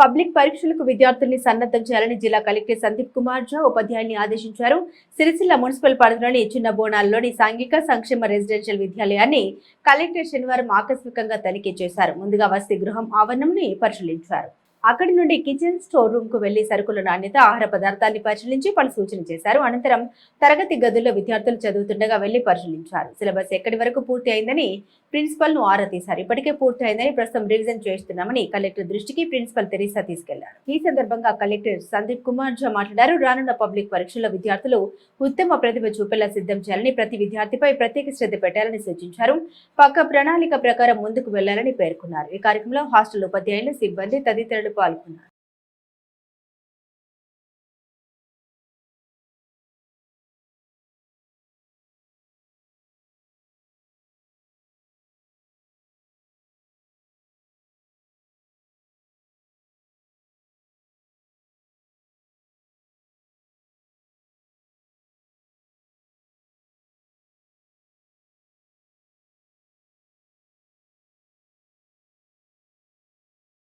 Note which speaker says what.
Speaker 1: Public పరీక్షలకు విద్యార్థుల్ని సన్నద్ధం చేయాలని జిల్లా కలెక్టర్ సందీప్ కుమార్ జా ఉపాధ్యాయుల్ని ఆదేశించారు. సిరిసిల్ల మున్సిపల్ పరిధిలోని చిన్న బోనాల్లోని సాంఘిక సంక్షేమ రెసిడెన్షియల్ విద్యాలయాన్ని కలెక్టర్ శనివారం ఆకస్మికంగా తనిఖీ చేశారు. ముందుగా వసతి గృహం ఆవరణంని పరిశీలించారు. అక్కడి నుండి కిచెన్ స్టోర్ రూమ్కు వెళ్ళి సరుకుల నాణ్యత ఆహార పదార్థాన్ని పరిశీలించి పలు సూచన చేశారు. అనంతరం తరగతి గదుల్లో విద్యార్థులు చదువుతుండగా వెళ్ళి పరిశీలించారు. సిలబస్ ఎక్కడి వరకు పూర్తి అయిందని ప్రిన్సిపల్ను ఆరా తీశారు. ఇప్పటికే పూర్తి అయిందని ప్రస్తుతం రివిజన్ చేస్తున్నామని కలెక్టర్ దృష్టికి ప్రిన్సిపల్ తెరీసా తీసుకెళ్ళారు. ఈ సందర్భంగా కలెక్టర్ సందీప్ కుమార్ జా మాట్లాడారు. రానున్న పబ్లిక్ పరీక్షల్లో విద్యార్థులు ఉత్తమ ప్రతిభ చూపేలా సిద్ధం చేయాలని ప్రతి విద్యార్థిపై ప్రత్యేక శ్రద్ధ పెట్టాలని సూచించారు. పక్క ప్రణాళిక ప్రకారం ముందుకు వెళ్ళాలని పేర్కొన్నారు. ఈ కార్యక్రమంలో హాస్టల్ ఉపాధ్యాయులు సిబ్బంది తదితరులు పాల్గొన్నారు